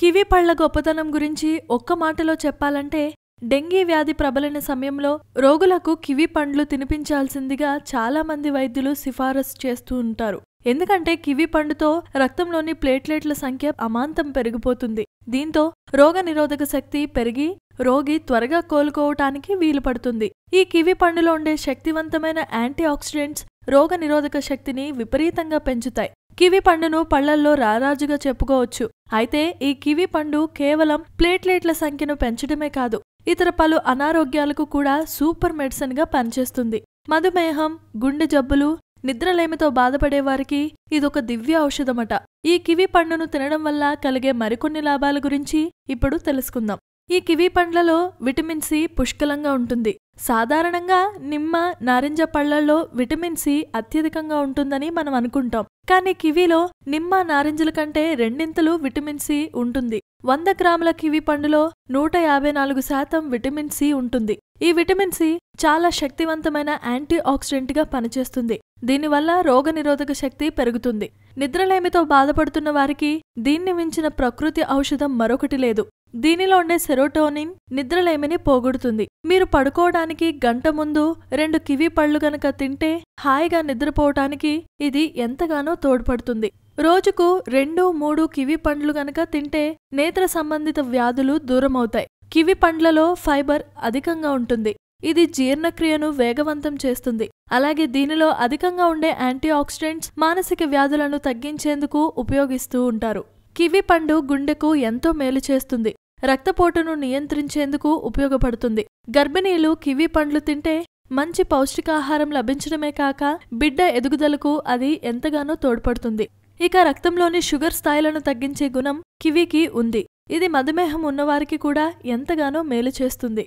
Kiwi పళ్ళ గొప్పతనం గురించి ఒక్క మాటలో చెప్పాలంటే డెంగీ వ్యాధి ప్రబలిన సమయంలో రోగులకు కివి పండ్లు తినిపించాల్సిందిగా చాలా మంది వైద్యులు సిఫారసు చేస్తూ ఉంటారు. ఎందుకంటే కివి పండుతో రక్తంలోని ప్లేట్లెట్ల సంఖ్య అమాంతం పెరిగిపోతుంది. దీంతో రోగ నిరోధక శక్తి పెరిగి రోగి త్వరగా కోలుకోవటానికి వీలు పడుతుంది. ఈ కివి పండులో ఉండే శక్తివంతమైన యాంటీ ఆక్సిడెంట్స్ రోగ నిరోధక శక్తిని విపరీతంగా పెంచుతాయి. కివి పండును పళ్ళల్లో రారాజుగా చెప్పుకోవచ్చు. అయితే ఈ కివి పండు కేవలం ప్లేట్లెట్ల సంఖ్యను పెంచడమే కాదు ఇతర పలు అనారోగ్యాలకు కూడా సూపర్ మెడిసిన్గా పనిచేస్తుంది. మధుమేహం గుండె జబ్బులు నిద్రలేమితో బాధపడే వారికి ఇదొక దివ్య ఔషధమట. ఈ కివి పండును తినడం వల్ల కలిగే మరికొన్ని లాభాల గురించి ఇప్పుడు తెలుసుకుందాం. ఈ కివి పండ్లలో విటమిన్ సి పుష్కలంగా ఉంటుంది. సాధారణంగా నిమ్మ నారింజ పళ్ళలో విటమిన్ సి అత్యధికంగా ఉంటుందని మనం అనుకుంటాం. కానీ కివీలో నిమ్మ నారింజల కంటే రెండింతలు విటమిన్ సి ఉంటుంది. వంద గ్రాముల కివి పండులో నూట యాభై నాలుగు శాతం విటమిన్ సి ఉంటుంది. ఈ విటమిన్ సి చాలా శక్తివంతమైన యాంటీ ఆక్సిడెంట్గా పనిచేస్తుంది. దీనివల్ల రోగనిరోధక శక్తి పెరుగుతుంది. నిద్రలేమితో బాధపడుతున్న వారికి దీన్ని మించిన ప్రకృతి ఔషధం మరొకటి లేదు. దీనిలో ఉండే సెరోటోనిన్ నిద్రలేమిని పోగొడుతుంది. మీరు పడుకోవడానికి గంట ముందు రెండు కివి పళ్ళు గనక తింటే హాయిగా నిద్రపోవటానికి ఇది ఎంతగానో తోడ్పడుతుంది. రోజుకు రెండు మూడు కివి పండ్లు గనక తింటే నేత్ర సంబంధిత వ్యాధులు దూరమవుతాయి. కివి పండ్లలో ఫైబర్ అధికంగా ఉంటుంది. ఇది జీర్ణక్రియను వేగవంతం చేస్తుంది. అలాగే దీనిలో అధికంగా ఉండే యాంటీ ఆక్సిడెంట్స్ మానసిక వ్యాధులను తగ్గించేందుకు ఉపయోగిస్తూ ఉంటారు. కివి పండు గుండెకు ఎంతో మేలు చేస్తుంది. రక్తపోటును నియంత్రించేందుకు ఉపయోగపడుతుంది. గర్భిణీలు కివి పండ్లు తింటే మంచి పౌష్టికాహారం లభించడమే కాక బిడ్డ ఎదుగుదలకు అది ఎంతగానో తోడ్పడుతుంది. ఇక రక్తంలోని షుగర్ స్థాయిలను తగ్గించే గుణం కివికి ఉంది. ఇది మధుమేహం ఉన్నవారికి కూడా ఎంతగానో మేలు చేస్తుంది.